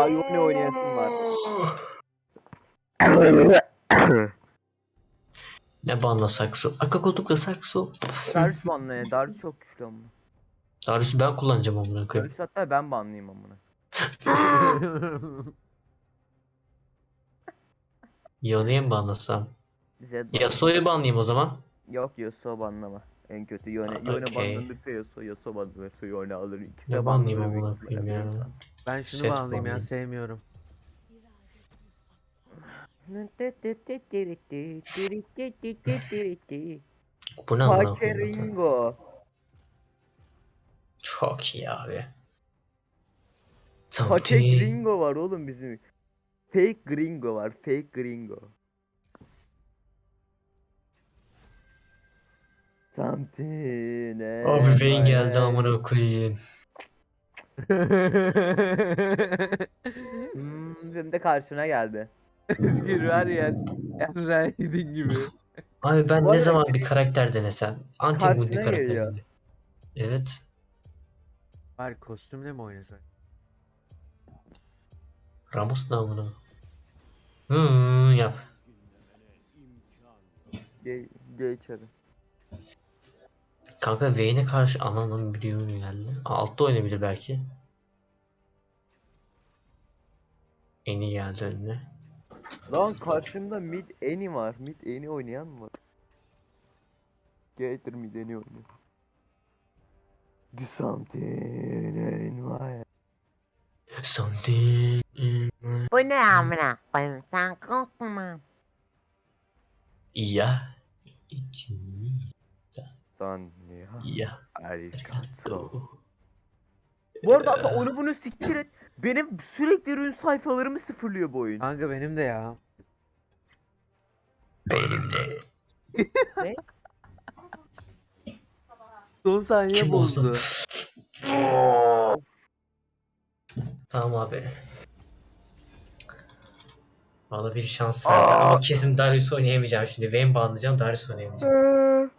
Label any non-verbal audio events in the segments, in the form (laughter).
ya Yone oynayasım var. (coughs) Ne banla sakso? Arka koltukla sakso. Darius banla. Darius çok güçlü amına. Darius'u ben kullanacağım amına koyayım. Darius hatta ben banlayayım amına. (laughs) Yone'ye mi banlasam? Yasuo'yu banlayayım o zaman. Yok Yasuo banlama. En kötü Yone. Yone Okey. banlanırsa Yasuo, Yasuo banlanırsa Yone alır. İkisi Ne de banlayayım banlanır amına büyük koyayım ya? ben şunu Set bağlayayım ya banlayayım. sevmiyorum. (laughs) Bu ne amına koyayım? Pakeringo. Çok iyi abi. Fake Something. gringo var oğlum bizim. Fake gringo var. Fake gringo. Something. Abi Vayne geldi amına koyayım. Hmm, benim de karşına geldi. (laughs) Özgür var ya. Erraidin gibi. Abi ben Bu ne arada- zaman bir karakter denesem? Anti Karşına multi karakter. geliyor. mi? Evet. Var kostümle mi oynasak? Ramos ne amına? Hı yap. Gel, gel içeri. Kanka Vayne'e karşı ananın bir düğümü geldi. Altta oynayabilir belki. Eni geldi önüne. Lan karşımda mid eni var. Mid eni oynayan mı var? Gator mid eni oynuyor. Do something in my Something in my... Bu ne amına koyayım sen korkma. Ya. İçini Son ya. Arigato. Bu arada hatta onu bunu siktir et. Benim sürekli ürün sayfalarımı sıfırlıyor bu oyun. Kanka benim de ya. Benim de. (laughs) Ne? Son saniye Kim olsun? bozdu. Tamam abi. Bana bir şans verdi ama kesin Darius oynayamayacağım şimdi. Vayne banlayacağım, Darius oynayamayacağım.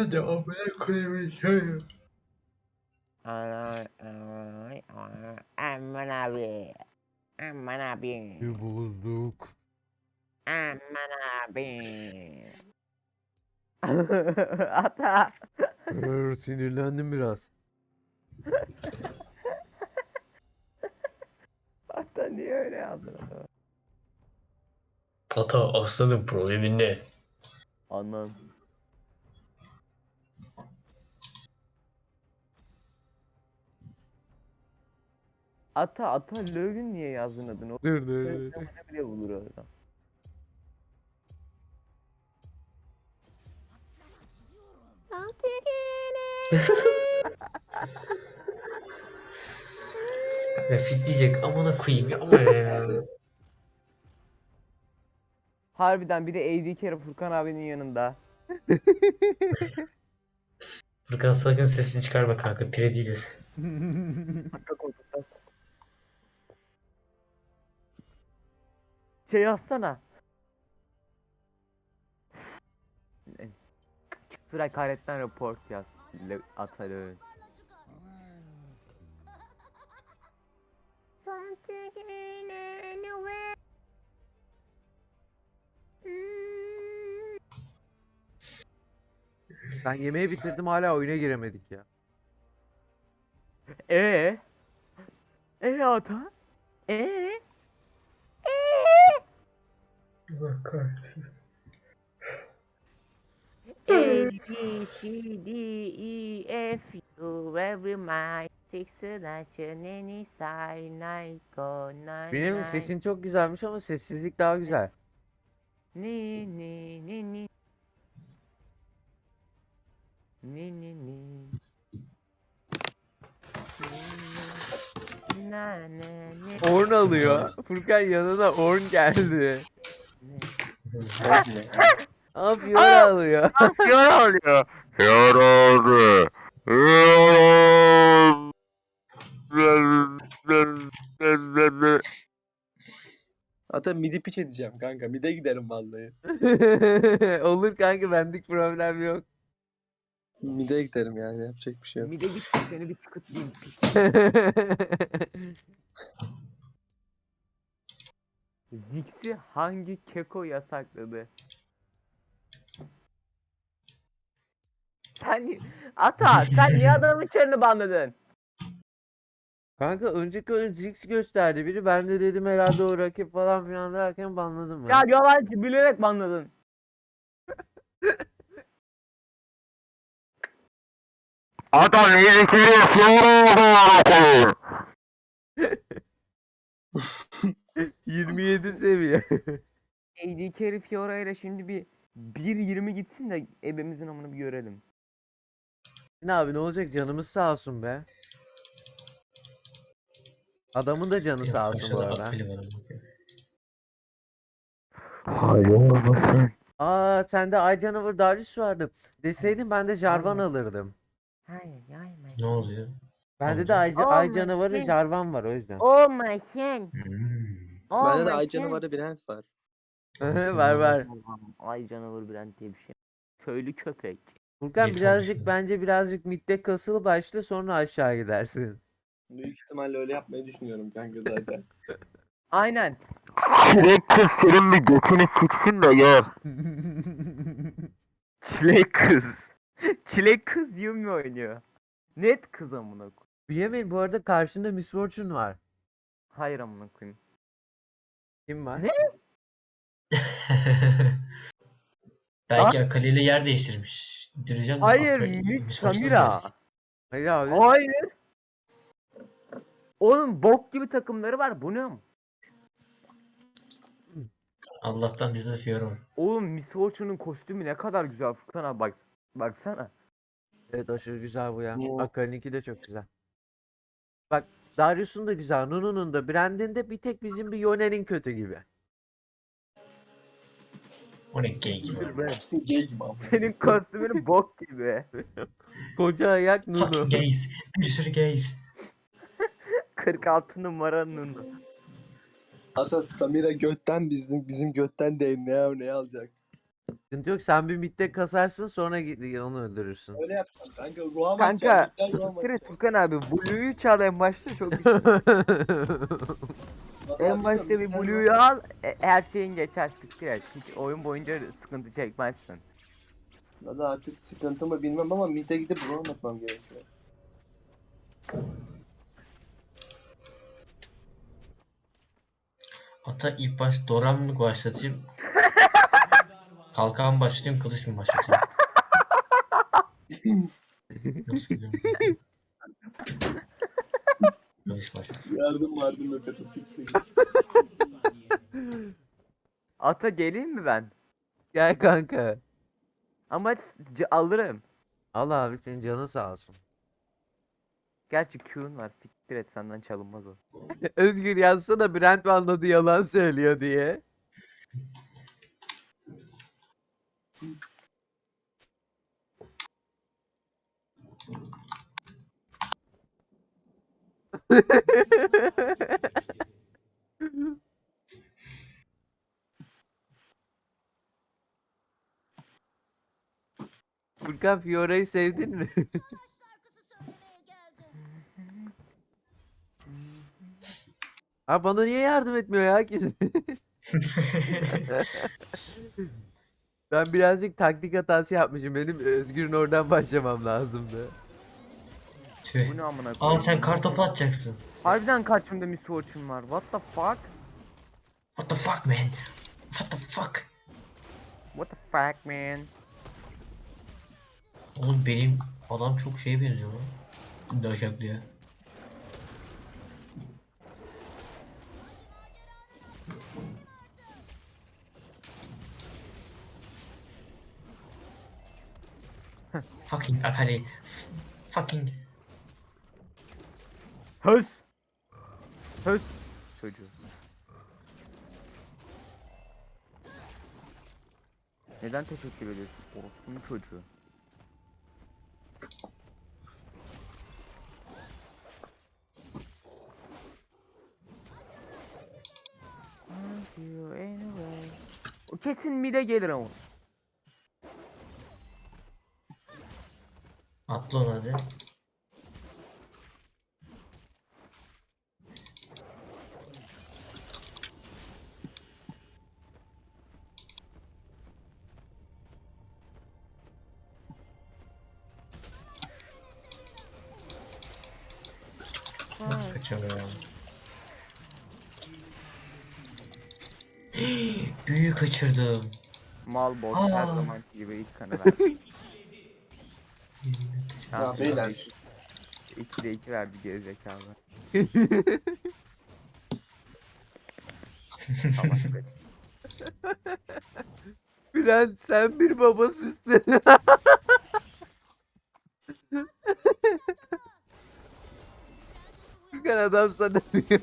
Hmm. Hadi amına koyayım. Ay ay ay aman abi. Aman abi. Bir bozduk. Aman abi. (laughs) Ata. Hır, sinirlendim biraz. Ata niye öyle yazdın? Ata aslanın problemin ne? Anlam. Ata ata Löw'ün niye yazdın adını? Dur dur dur. ne bile bulur orada. (laughs) Fit diyecek amına koyayım ya ama ya. Harbiden bir de AD kere Furkan abinin yanında. Furkan sakın sesini çıkarma kanka pire değiliz. Arka koltukta. Şey yazsana. Küfür hakaretten report yaz. Le ata Löw'ün. Ben yemeği bitirdim hala oyuna giremedik ya. Ee? Ee ata? Ee? A B C D E F U every my six selections any side night go night Benim sesin çok güzelmiş ama sessizlik daha güzel. Ni ni ni ni. Ni ni ni. Na. Orn alıyor. Furkan yanına Orn geldi. Aa Fiora alıyor. Fiora oluyor. Hatta midi piç edeceğim kanka. Mide giderim vallahi. (laughs) Olur kanka bendik problem yok. Mide giderim yani yapacak bir şey yok. Mide gitti seni bir tıkıtlayayım. (laughs) Ziggs'i hangi keko yasakladı? Sen Ata sen niye adamın içerini banladın? Kanka önceki oyun Ziggs gösterdi biri. Ben de dedim herhalde o rakip falan filan derken banladım Ya ben. yalancı bilerek banladın. Adam iyi yapıyor. 27 seviye. (laughs) AD Carry Fiora ile şimdi bir 1.20 gitsin de ebemizin amını bir görelim. ne abi ne olacak canımız sağ olsun be. Adamın da canı sağ olsun bu arada. Hayır olmasın. Aa sende Ay Canavar Darius vardı. Deseydin ben de Jarvan alırdım. Hayır yayma. Ne oluyor? Bende de Ay, Ay. Canavarı Jarvan var o yüzden. Olmasın. Hmm. Bende de Ay Olmasın. canavarı Brent var. var var. Ay canavar Brent diye bir şey. Köylü köpek. Furkan İyi birazcık bence birazcık midde kasılı başla sonra aşağı gidersin. Büyük ihtimalle öyle yapmayı düşünüyorum kanka zaten. (laughs) Aynen. Çilek kız senin bir götünü siksin de gör. (laughs) Çilek kız. Çilek kız Yumi oynuyor. Net kız amına koyayım. Yemin bu arada karşında Miss Fortune var. Hayır amına koyayım. Kim var? Ne? (laughs) Belki Akali ile yer değiştirmiş. Direceğim. Hayır Fortune Samira. Hayır abi. Hayır. Oğlum bok gibi takımları var bu ne? Allah'tan bizde de Fiora. Oğlum Miss Fortune'un kostümü ne kadar güzel Furkan abi bak. Baksana. Evet aşırı güzel bu ya. Akali'ninki de çok güzel. Bak Darius'un da güzel. Nunu'nun da. Brand'in de bir tek bizim bir Yone'nin kötü gibi. O ne gay gibi. Gay gibi ama. Senin kostümün (laughs) bok gibi. (laughs) Koca ayak Nunu. Fucking gays. Bir sürü gays. (laughs) 46 numaranın. Hatta Samira götten bizim bizim götten DNA ne alacak? Sıkıntı yok sen bir midde kasarsın sonra onu öldürürsün. Öyle yapacağım kanka. Ruha Kanka siktir et Furkan abi. Blue'yu çal en başta çok en başta bir Blue'yu al. e- her şeyin geçer siktir et. Hiç oyun boyunca sıkıntı çekmezsin. Valla artık sıkıntı mı bilmem ama mid'e gidip roam atmam gerekiyor. Hatta ilk baş Doran mı başlatayım? (laughs) Kalkan mı başlatayım, kılıç mı başlatayım? Nasıl biliyorum? Kılıç başlatayım. Yardım vardım ata siktir. Ata geleyim mi ben? Gel kanka. Ama c- alırım. Al abi senin canın sağ olsun. Gerçi Q'un var siktir et senden çalınmaz o. (laughs) Özgür yazsana Brent mi anladı yalan söylüyor diye. (laughs) Furkan Fiora'yı sevdin mi? (laughs) Ha bana niye yardım etmiyor ya ki? (laughs) ben birazcık taktik hatası yapmışım. Benim Özgür'ün oradan başlamam lazımdı. Tüh. Bu ne amına Aa koyayım? sen kartopu atacaksın. Harbiden karşımda Miss Fortune var. What the fuck? What the fuck man? What the fuck? What the fuck man? Oğlum benim adam çok şeye benziyor lan. Daşaklıya. Fucking Akali. Fucking. Höz! Höz! Çocuğu. Neden teşekkür ediyorsun? Orospu'nun çocuğu. Kesin mide gelir ama. Onu hadi. Nasıl kaçamıyorum? (gasps) Büyü kaçırdım. Mal bot Aa. her zamanki gibi ilk kanı. (laughs) Ya beyler. 2'de 2 verdi gerizekalı. Salak be. Bülent sen bir babasısın. (laughs) Furkan adam sana diyor.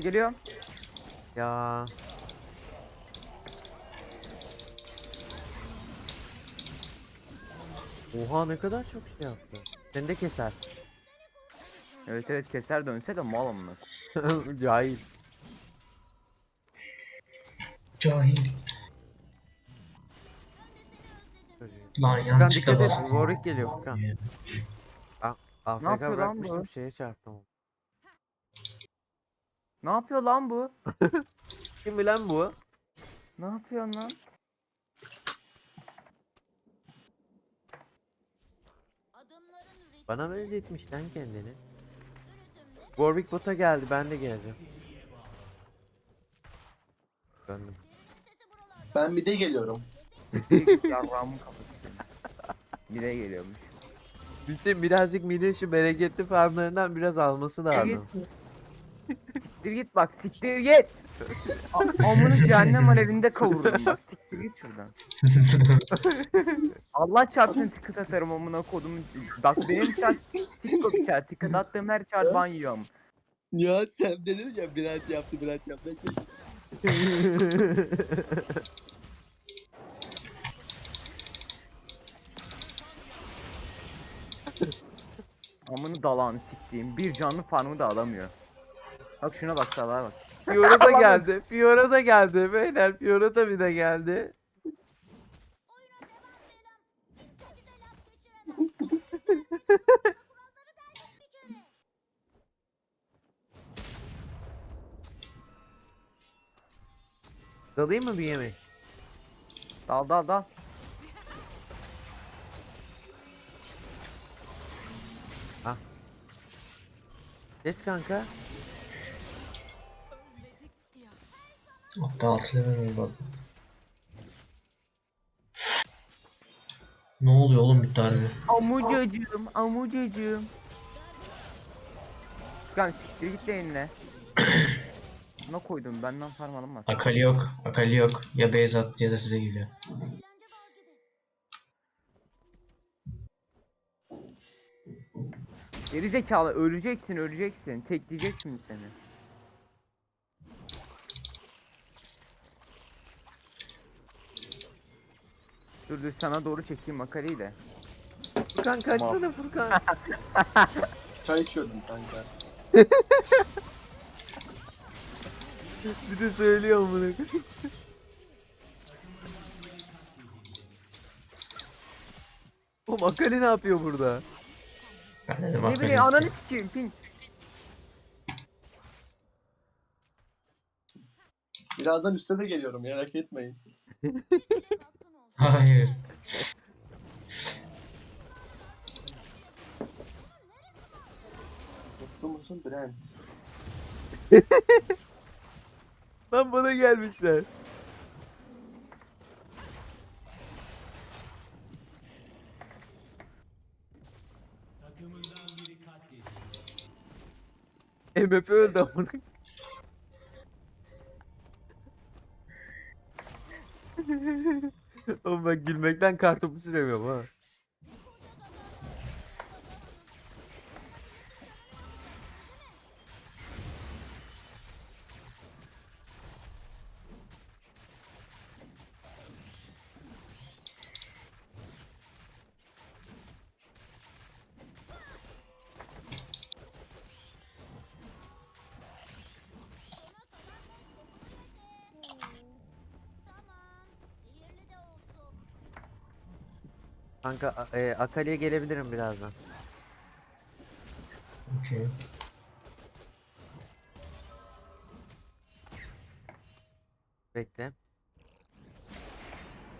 Geliyor. Ya. Oha ne kadar çok şey yaptı. Seni de keser. Evet evet keser dönse de mal amına. (laughs) Cahil. Cahil. Lan Furkan yanlışlıkla dikkat et. bastım. Warwick geliyor Furkan. AFK yapıyor lan bırakmıştım şeye çarptım. Ne yapıyor lan bu? (laughs) Kim bilen bu? Ne yapıyorsun lan? Bana benzetmiş lan kendini. Warwick bota geldi ben de geldim. Döndüm. Ben bir de geliyorum. Yarrağımın kafası senin. Bir de geliyormuş. Bütün birazcık mide şu bereketli farmlarından biraz alması lazım. Siktir git bak siktir git. A- Amını cehennem alevinde kavururum bak siktir git şuradan. (laughs) Allah çarpsın ticket atarım amına kodumun. Bak benim çar TikTok çar ticket attığım her çar ban yiyorum. Ya sen dedin ya Bülent yaptı Bülent yaptı. Keşke- Amını dalağını siktiğim bir canlı farmı da alamıyor. Bak şuna bak salağa bak. Fiora da (laughs) geldi. Fiora da geldi. Beyler Fiora da bir de geldi. (laughs) Dalayım mı bir yemek? Dal dal dal. Kes kanka. Be altı level oldu. Ne oluyor oğlum bir tane? Amucacığım amucacığım. Furkan siktir git de eline. (clears throat) Ne koydum benden farm alınmaz. Akali yok. Akali yok. Ya Beyzat ya da size geliyor. Geri zekalı öleceksin öleceksin. Tekleyecek şimdi seni. Dur dur sana doğru çekeyim makaleyi de. Furkan kaçsana Furkan. (laughs) Çay içiyordum kanka. (laughs) bir de söylüyor bunu. Oğlum Akali ne yapıyor burada? Ben dedim Ne bileyim ananı sikeyim pin. Birazdan üstte de geliyorum merak etmeyin. (laughs) Hayır. Mutlu musun Brent? (laughs) Lan bana gelmişler. MF öldü amına. Oğlum ben gülmekten kartopu süremiyorum ha. Kanka e, Akali'ye gelebilirim birazdan. Okey. Bekle.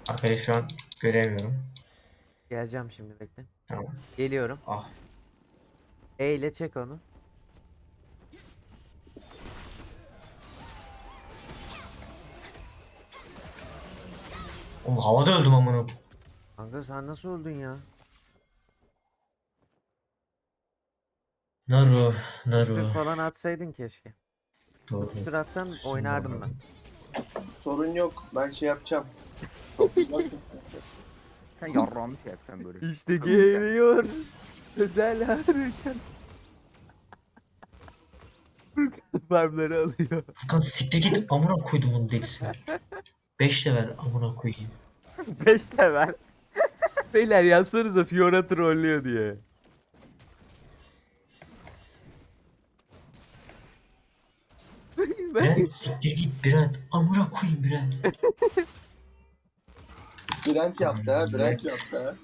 Akali şu an göremiyorum. Geleceğim şimdi bekle. Tamam. Geliyorum. Ah. E ile çek onu. Oğlum havada öldüm amına. Kanka sen nasıl öldün ya? Naru, Naru. falan atsaydın keşke. Doğru. Üstür atsan oynardım ben. Sorun yok. Ben şey yapacağım. (laughs) Sen yarrağımı şey yapacaksın böyle. İşte geliyor. Özel harika. Farmları alıyor. Furkan siktir git amına koydum onu delisi. 5 (laughs) de ver amına koyayım. 5 de ver. Beyler yazsanıza Fiora trollüyor diye. ben Brent siktir git Brent. Amına koyayım Brent. Brent yaptı ha. Brent yaptı ha.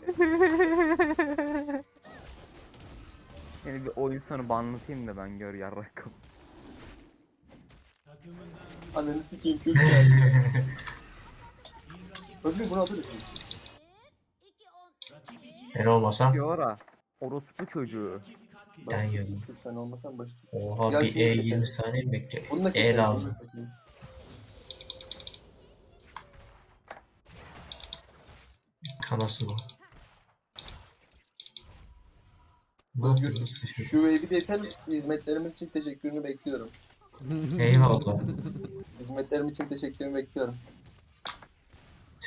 Seni bir oyun sonu banlatayım da ben gör yarrak. Ananı sikeyim kürk geldi. (laughs) Özgür bunu alırız biz. Ben olmasam Fiora. Orospu çocuğu. Ben tut yiyorum. Sen olmasan baş tut. Oha Gel bir şunu E keselim. 20 saniye mi bekle? Bunu da E keseriz. bunu lazım. da keseriz. Kanası bu. Ne Özgür yapıyorsunuz? şu wave'i de yeter. Hizmetlerim için teşekkürünü bekliyorum. (laughs) Eyvallah. Hizmetlerim için teşekkürünü bekliyorum.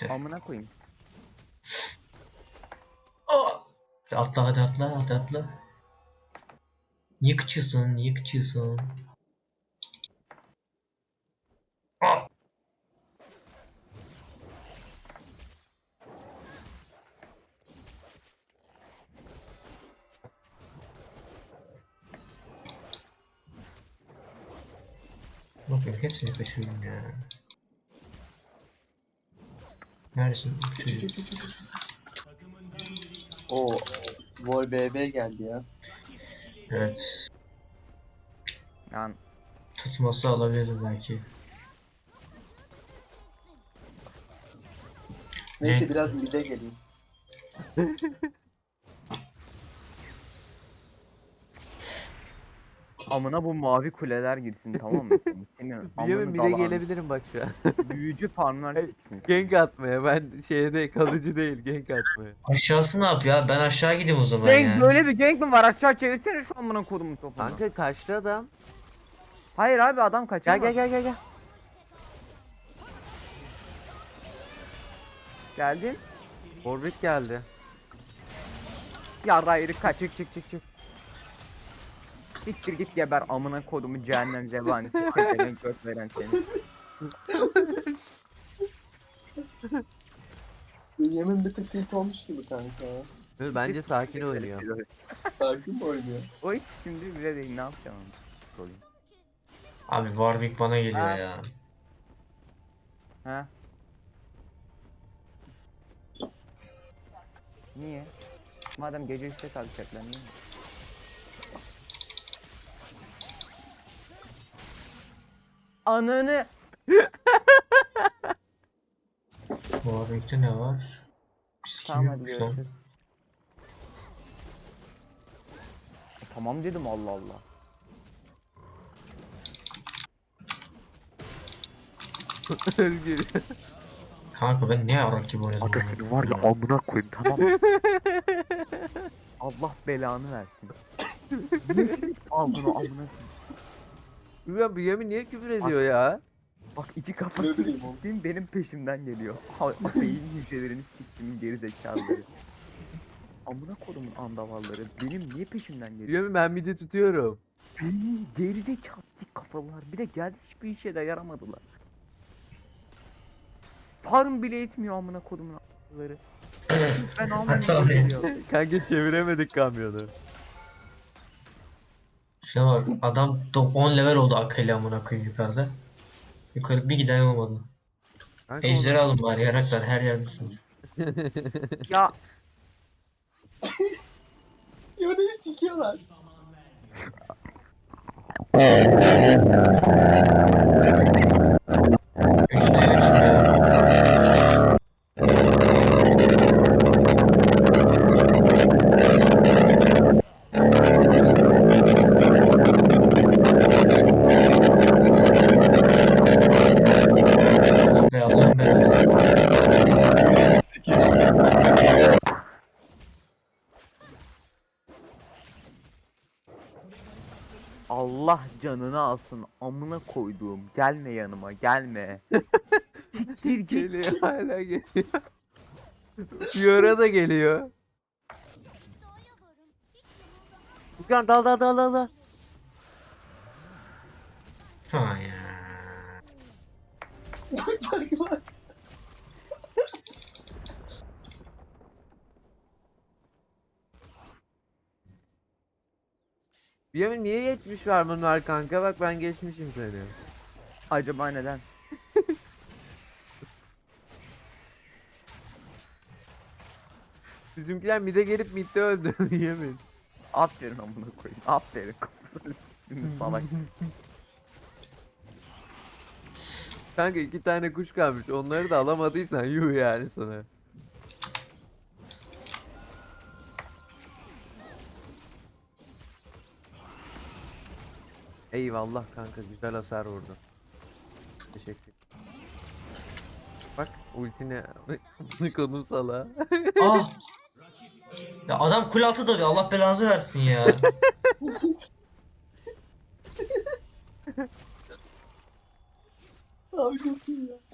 Amına koyayım. Atla hadi atla hadi atla. Niye kıçıyorsun? Niye kıçıyorsun? Aa! Bakıyorum hepsini kaçırdım ya. Neredesin bu çocuk? Vol BB geldi ya. Evet. Yani Tutması alabilirim belki. Neyse Ne? biraz mide geleyim. (laughs) (laughs) amına bu mavi kuleler girsin tamam mı? Senin, (laughs) amını bile dalan gelebilirim bak şu an. büyücü farmlar siksin. gank atmaya ben şeyde kalıcı değil gank atmaya. Aşağısı ne yapıyor? abi? Ben aşağı gideyim o zaman Gank ya. böyle bir gank mi var? Aşağı çevirsene şu amına kodumun topunu. Kanka kaçtı adam. Hayır abi adam kaçamaz. Gel gel gel gel gel. Geldin. Warwick geldi. Yarra yeri kaç. Çık çık çık çık. Siktir git geber amına kodumu cehennem zebanisi. Tepeden gök veren seni. Yemin bir tık tilt olmuş gibi kanka. Bence sakin oynuyor. Sakin mi oynuyor? O iş şimdi bile değil ne yapacağım onu? Sorayım. Abi Warwick bana geliyor Ha. ya. Ha? Niye? Madem gece üstte kalacaklar niye? Ananı (laughs) Warwick'te ne var? Kim Tamam hadi yokmuş lan? görüşürüz. Tamam dedim Allah Allah. (laughs) Özgür. Kanka ben ne yarak gibi oynadım? bunu? var ya amına koyayım tamam (laughs) Allah belanı versin. Al bunu amına koyayım. Ya bu yemin niye küfür ediyor ya? Bak iki Ne kafası bileyim oğlum. siktiğim benim peşimden geliyor. Ha, beyin hücrelerini siktiğimin geri zekalıları. Amına kodumun andavalları benim niye peşimden geliyor? Yemin ben midi tutuyorum. Benim geri zekalı sik kafalar bir de geldi hiçbir işe de yaramadılar. Farm bile etmiyor amına kodumun andavalları. Ben Hata geliyor. Kanka çeviremedik kamyonu. Şuna bak adam da 10 level oldu Akali amına koyayım yukarıda. Yukarı bir giden olmadı. Kanka Ejderi alın bari yaraklar her yerdesiniz. Ya Yone'yi sikiyorlar. Canını alsın amına koyduğum gelme yanıma gelme. (laughs) Siktir git. Geliyor hala geliyor. Fiora da geliyor. Furkan dal dal dal dal dal. Ha ya. Bak bak Yemin niye 70 var var kanka bak ben geçmişim seni. Acaba neden? (laughs) Bizimkiler mide gelip midde öldü (laughs) yemin. Aferin amına koyayım. Aferin kafasını siktim salak. Kanka iki tane kuş kalmış onları da alamadıysan yuh yani sana. Eyvallah kanka güzel hasar vurdu. Teşekkür. Bak ultine (laughs) konum sala. Ah! Ya adam kul altı dalıyor. Allah belanızı versin ya. Abi çok iyi ya.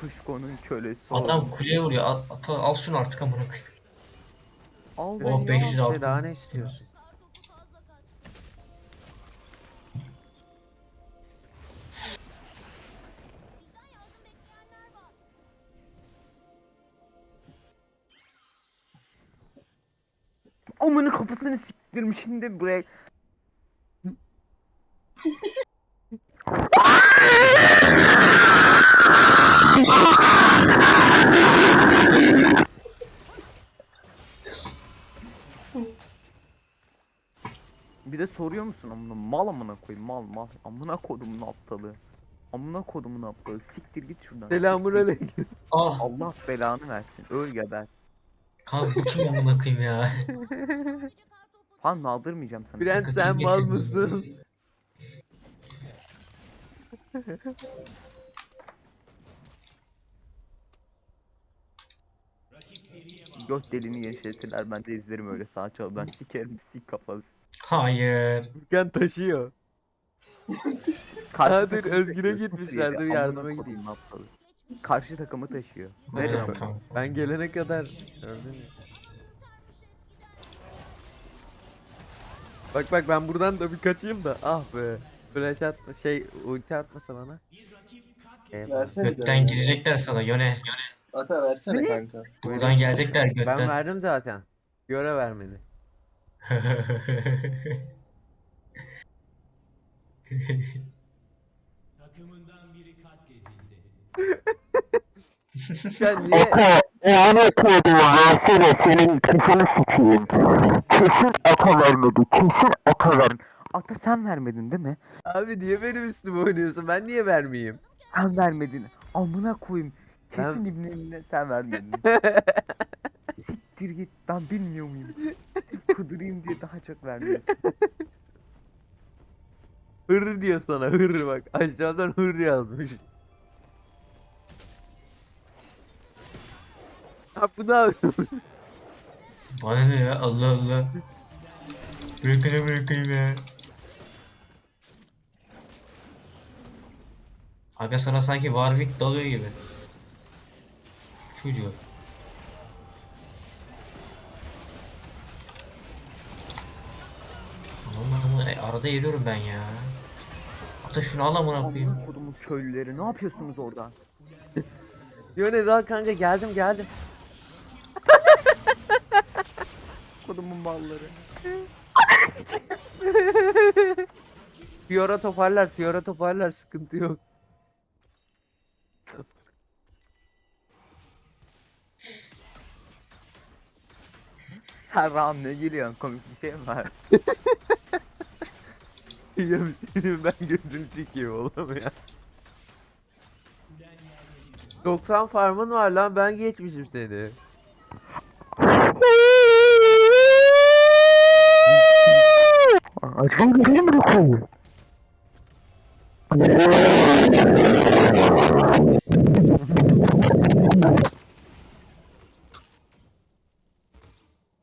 Kuşkonun kölesi. Adam kuleye vuruyor. Al, at- al şunu artık amına koyayım. Al Oh, beni ya. 500 Şey altın. daha ne istiyorsun? Amını kafasını siktirmiş şimdi buraya. Soruyor musun amına mal amına koyayım mal mal amına kodumun aptalı. Amına kodumun aptalı siktir git şuradan. Selamun siktir. aleyküm. Ah! Allah belanı versin öl geber. Kanka bu kim amına koyayım ya. (laughs) Han aldırmayacağım sana. Brent Kanka, sen kim mal getirdi? mısın? Göt deliğini genişletirler ben de izlerim öyle sağ çaldan sikerim sik kafalı. Hayır. Furkan taşıyor. Karşı Ha, dur, takımı Özgür'e taşıyor, gitmişler, çok dur, iyi. yardıma Amına gideyim. aptalı. Karşı takımı taşıyor. Kanka. Ben gelene kadar gördün mü? Bak bak ben buradan da bir kaçayım da ah be. Flash atma şey ulti atmasa bana. Eyvallah. Versene. Götten girecekler sana Yone. Ata versene kanka. Buradan gelecekler Ben götten. verdim zaten. Göre vermeni. Sen niye Lanet koyduğum versene senin kesini sikeyim. Kesin ata vermedi. Kesin ata vermedi. Ata sen vermedin değil mi? abi niye benim üstüme oynuyorsun? Ben niye vermeyeyim? Sen vermedin. Amına koyayım. Ben- Kesin ibneline sen vermedin. (laughs) Siktir git. Ben bilmiyor muyum? (laughs) Kudurayım diye daha çok vermiyorsun. (laughs) Hır diyor sana hır bak. Aşağıdan hır yazmış. Ha bu ne? Bana ne ya Allah Allah. Bırakın bırakayım ya. Aga sana sanki Warwick dalıyor gibi. Çocuğu. E, arada yeriyorum ben ya. Hatta şunu al amına koyayım. Amına kodumun köylüleri ne yapıyorsunuz orada? (laughs) Yöne daha kanka geldim geldim. (laughs) kodumun malları. (laughs) Fiora toparlar, Fiora toparlar sıkıntı yok. Her round ne gülüyorsun? Komik bir şey mi var? (laughs) senin ben gözüm çekiyor oğlum ya. 90 farmın var lan ben geçmişim seni. Acaba geliyor mu koyu?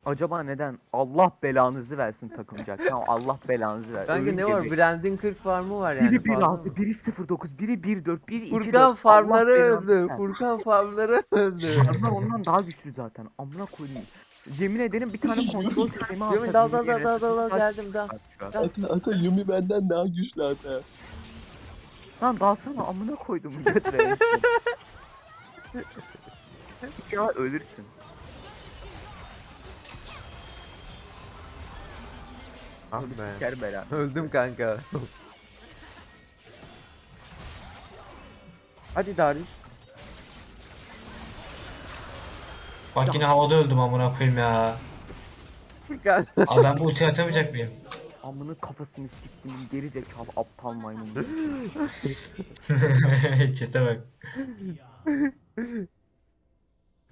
Acaba neden? Allah belanızı versin takımcak. Tamam Allah belanızı versin. Kanka ne var? Brand'in 40 farmı var yani. Biri 1 fazla mı? 6, biri 09, biri 1 4, biri 2 4. Furkan farmları öldü. Furkan farmları öldü. Onlar ondan daha güçlü zaten. Amına koyayım. Yemin ederim bir tane kontrol (laughs) sistemi alsak. Yemin dal dal dal dal dal geldim dal. Ata, ata Yumi benden daha güçlü ata. Lan dalsana amına koydum götüre. (laughs) ya ölürsün. Ah be. Siker bela. (laughs) Öldüm kanka. Hadi Darius. Bak yine havada öldüm amına koyayım ya. Furkan. Abi ben bu ulti atamayacak mıyım? Amının kafasını siktim geri zekalı aptal maymun. (laughs) Çete bak.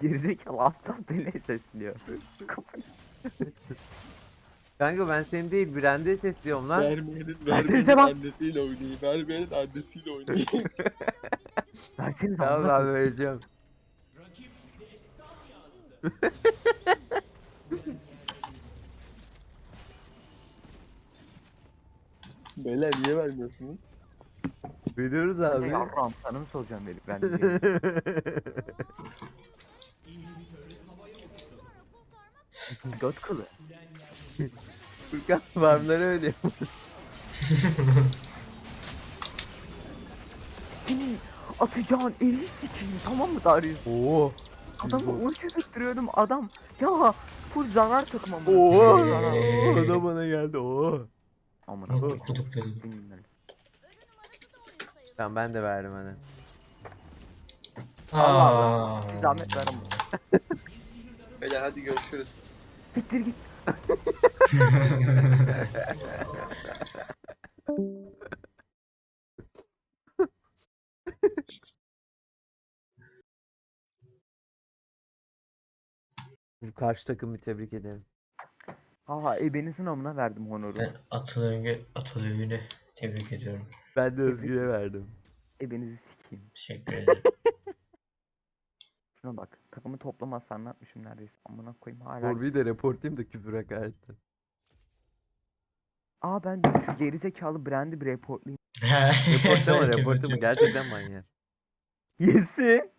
geri zekalı aptal beni sesliyor. (laughs) Kafanı- Kanka ben seni değil Brand'e sesliyorum lan. Vermeyenin, vermeyenin bak. annesiyle oynayayım. Vermeyenin annesiyle oynayayım. (laughs) Versenize Tamam abi vereceğim. (laughs) Beyler niye vermiyorsunuz? Veriyoruz abi. Yarram sana mı soracağım verip ben de. (laughs) Göt kılı. Furkan farmları öyle. Senin atacağın eli sikeyim tamam mı Darius? Oo. Adamı ulti tutturuyordum adam. Ya full zarar takma mı? Oo. Oo da bana geldi. Oo. Amına koyayım. Kuduk dedim. Bilmiyorum. Tamam ben de verdim hani. Allah Aa. Allah. Bir zahmet ver ama. Beyler hadi görüşürüz. Siktir git. Şu karşı takımı tebrik ederim. Ha ebenizin amına verdim honoru. Ben Atılöngü, Atılöngü'nü tebrik ediyorum. Ben de Özgür'e verdim. Ebenizi sikeyim. Teşekkür ederim. Şuna bak. Takımı toplamazsan ne yapmışım neredeyse. Amına koyayım hala. Forbi'yi de reportlayayım da küfür hakaretten. Aa ben şu gerizekalı brandi bir reportlayayım. (laughs) Reportlama reportlama gerçekten manyak. Yesin.